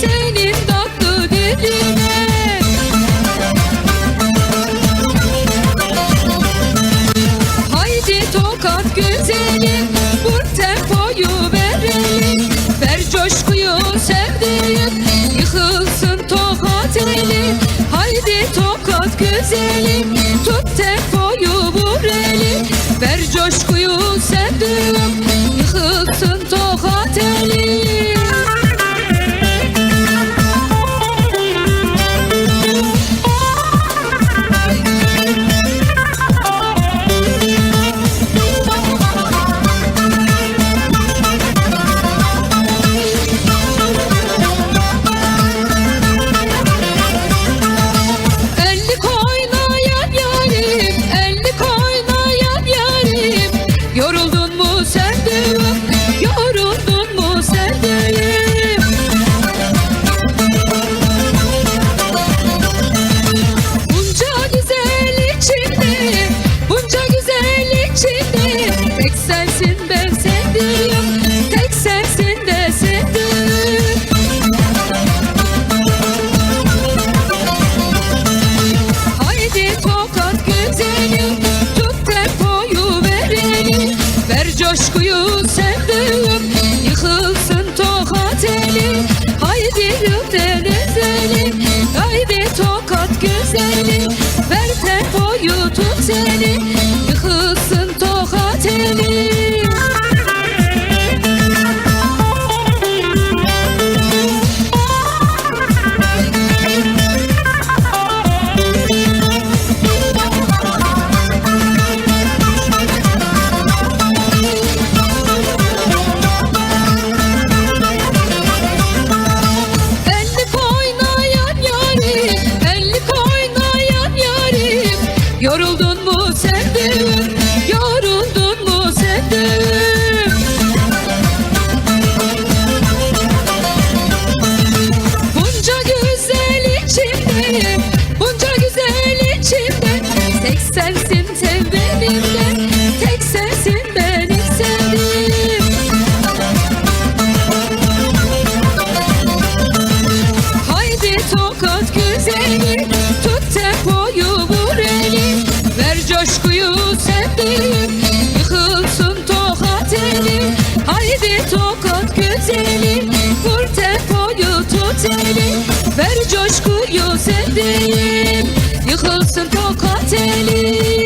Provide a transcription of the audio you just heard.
Senin tatlı diline Haydi tokat güzelim Bu tempoyu verelim. Ver coşkuyu Yıkılsın tokat eli. Haydi tokat güzelim Tut Haydi rüpten Yoruldun mu sevdiğim, coşkuyu sevdiğim Yıkılsın tokat eli Haydi tokat güzeli Vur tempoyu tut eli Ver coşkuyu sevdiğim. Yıkılsın tokat eli